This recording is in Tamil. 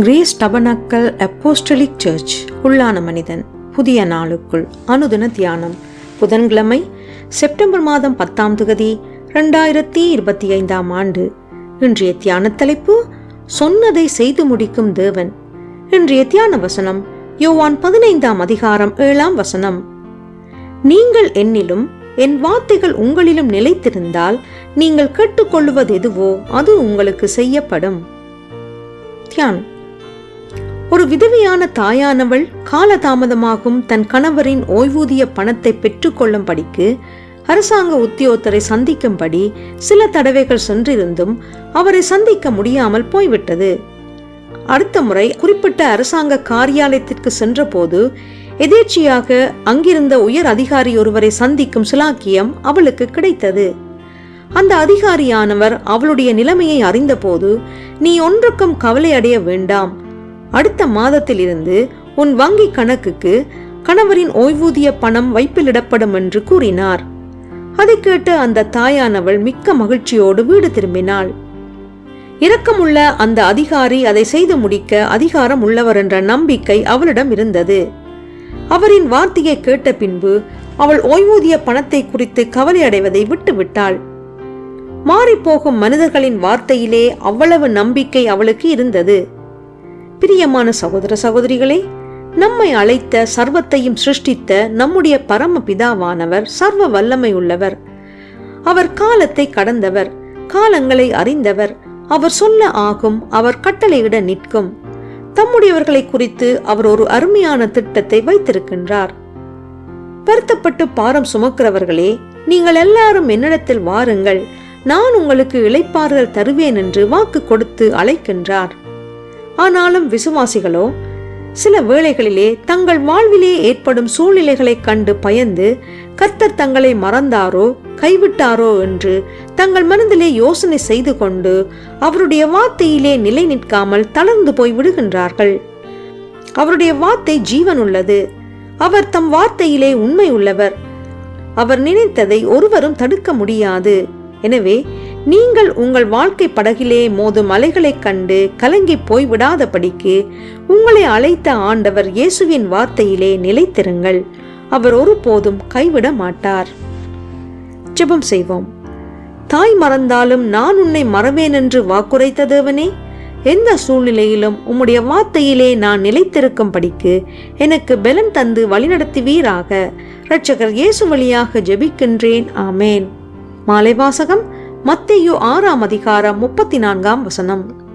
கிரேஸ் டபனக்கல் அப்போஸ்டலிக் சர்ச் உள்ளான மனிதன் புதிய நாளுக்குள் அனுதின தியானம். புதன்கிழமை செப்டம்பர் மாதம் பத்தாம் தொகுதி ரெண்டாயிரத்தி இருபத்தி ஐந்தாம் ஆண்டு. இன்றைய தியான தலைப்பு சொன்னதை செய்து முடிக்கும் தேவன் இன்றைய தியான வசனம் யோவான் பதினைந்தாம் அதிகாரம் ஏழாம் வசனம். நீங்கள் என்னிலும் என் வார்த்தைகள் உங்களிலும் நிலைத்திருந்தால் நீங்கள் கேட்டுக்கொள்வது எதுவோ அது உங்களுக்கு செய்யப்படும் தியான் ஒரு விதவையான தாயானவள் காலதாமதமாகும் தன் கணவரின் ஓய்வூதிய பணத்தை பெற்றுக்கொள்ளும்படிக்கு அரசாங்க உத்தியோகத்தரை சந்திக்கும்படி சில தடவைகள் சென்றிருந்தும் அவரை சந்திக்க முடியாமல் போய்விட்டது. அடுத்த முறை குறிப்பிட்ட அரசாங்க காரியாலயத்திற்கு சென்றபோது எதேச்சியாக அங்கிருந்த உயர் அதிகாரி ஒருவரை சந்திக்கும் சிலாக்கியம் அவளுக்கு கிடைத்தது. அந்த அதிகாரியானவர் அவளுடைய நிலைமையை அறிந்தபோது நீ ஒன்றுக்கும் கவலை அடைய வேண்டாம். அடுத்த மாதத்திலிருந்து உன் வங்கி கணக்குக்கு கணவரின் ஓய்வூதிய பணம் வைப்பிலிடப்படும் என்று கூறினார். அதை கேட்டு அந்த தாயானவள் மிக்க மகிழ்ச்சியோடு வீடு திரும்பினாள். இரக்கமுள்ள அந்த அதிகாரி அதை செய்து முடிக்க அதிகாரம் உள்ளவர் என்ற நம்பிக்கை அவளிடம் இருந்தது. அவரின் வார்த்தையை கேட்ட பின்பு அவள் ஓய்வூதிய பணத்தை குறித்து கவலை அடைவதை விட்டுவிட்டாள். மாறிப்போகும் மனிதர்களின் வார்த்தையிலே அவ்வளவு நம்பிக்கை அவளுக்கு இருந்தது. பிரியமான சகோதர சகோதரிகளே நம்மை அழைத்த சர்வத்தையும் சிருஷ்டித்த நம்முடைய பரம பிதாவானவர் சர்வ வல்லமை உள்ளவர் அவர் காலத்தை கடந்தவர் காலங்களை அறிந்தவர். அவர் சொல்ல ஆகும் அவர் கட்டளையிட நிற்கும். தம்முடையவர்களை குறித்து அவர் ஒரு அருமையான திட்டத்தை வைத்திருக்கின்றார். வருத்தப்பட்டு பாரம் சுமக்கிறவர்களே நீங்கள் எல்லாரும் என்னிடத்தில் வாருங்கள். நான் உங்களுக்கு இளைப்பாறுதல் தருவேன் என்று வாக்கு கொடுத்து அழைக்கின்றார். ஆனாலும் விசுவாசிகளோ சில வேளைகளிலே தங்கள் வாழ்விலே ஏற்படும் சூழ்நிலைகளைக் கண்டு பயந்து கர்த்தர் தங்களை மறந்தாரோ கைவிட்டாரோ என்று தங்கள் மனதிலே யோசனை செய்து கொண்டு அவருடைய வார்த்தையிலே நிலை நிற்காமல் தளர்ந்து போய் விடுகின்றார்கள். அவருடைய வார்த்தை ஜீவன் உள்ளது. அவர் தம் வார்த்தையிலே உண்மை உள்ளவர். அவர் நினைத்ததை ஒருவரும் தடுக்க முடியாது. எனவே நீங்கள் உங்கள் வாழ்க்கை படகிலே மோதும் அலைகளைக் கண்டு கலங்கி போய் விடாதபடிக்கு உங்களை அழைத்த ஆண்டவர் இயேசுவின் வார்த்தையிலே நிலைத்திருங்கள். அவர் ஒருபோதும் கைவிட மாட்டார். ஜெபம் செய்வோம். தாய் மறந்தாலும் நான் உன்னை மறவேன் என்று வாக்குரைத்த தேவனே எந்த சூழ்நிலையிலும் உம்முடைய வார்த்தையிலே நான் நிலைத்திருக்கும்படிக்கு எனக்கு பலன் தந்து வழிநடத்துவீராக. இரட்சகர் இயேசு வழியாக ஜெபிக்கின்றேன். ஆமேன். மாலை வாசகம் மத்தேயு ஆறாம் அதிகாரம் முப்பத்தி நான்காம் வசனம்.